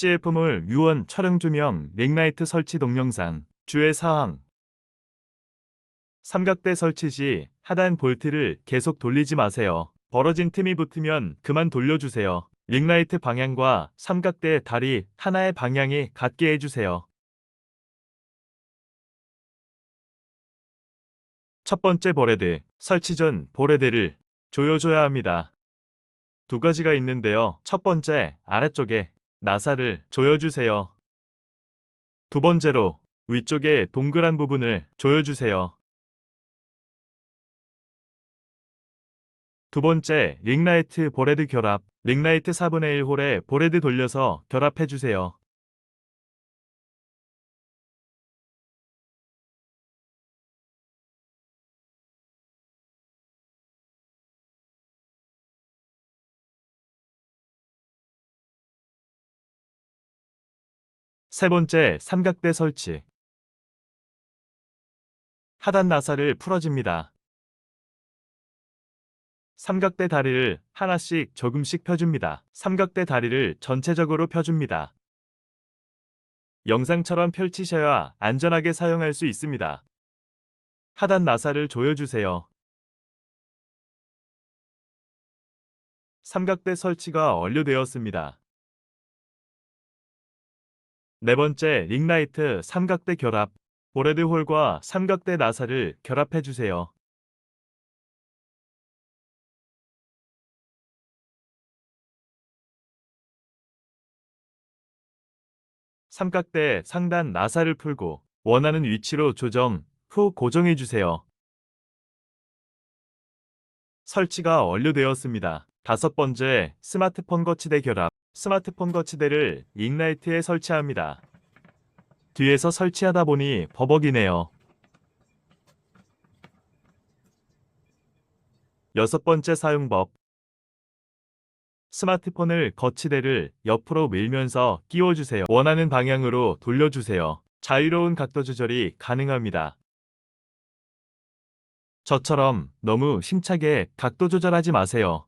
CF몰 유원 촬영 조명 링라이트 설치 동영상 주의 사항 삼각대 설치 시 하단 볼트를 계속 돌리지 마세요. 벌어진 틈이 붙으면 그만 돌려주세요. 링라이트 방향과 삼각대 다리 하나의 방향이 같게 해주세요. 첫 번째 보레드 설치 전 보레드를 조여줘야 합니다. 두 가지가 있는데요. 첫 번째 아래쪽에 나사를 조여주세요. 두 번째로 위쪽에 동그란 부분을 조여주세요. 두 번째, 링라이트 보레드 결합. 링라이트 4분의 1홀에 보레드 돌려서 결합해주세요. 세 번째, 삼각대 설치. 하단 나사를 풀어줍니다. 삼각대 다리를 하나씩 조금씩 펴줍니다. 삼각대 다리를 전체적으로 펴줍니다. 영상처럼 펼치셔야 안전하게 사용할 수 있습니다. 하단 나사를 조여주세요. 삼각대 설치가 완료되었습니다. 네 번째, 링라이트 삼각대 결합. 보레드 홀과 삼각대 나사를 결합해 주세요. 삼각대 상단 나사를 풀고 원하는 위치로 조정 후 고정해 주세요. 설치가 완료되었습니다. 다섯 번째, 스마트폰 거치대 결합. 스마트폰 거치대를 잉라이트에 설치합니다. 뒤에서 설치하다 보니 버벅이네요. 여섯 번째 사용법. 스마트폰을 거치대를 옆으로 밀면서 끼워주세요. 원하는 방향으로 돌려주세요. 자유로운 각도 조절이 가능합니다. 저처럼 너무 힘차게 각도 조절하지 마세요.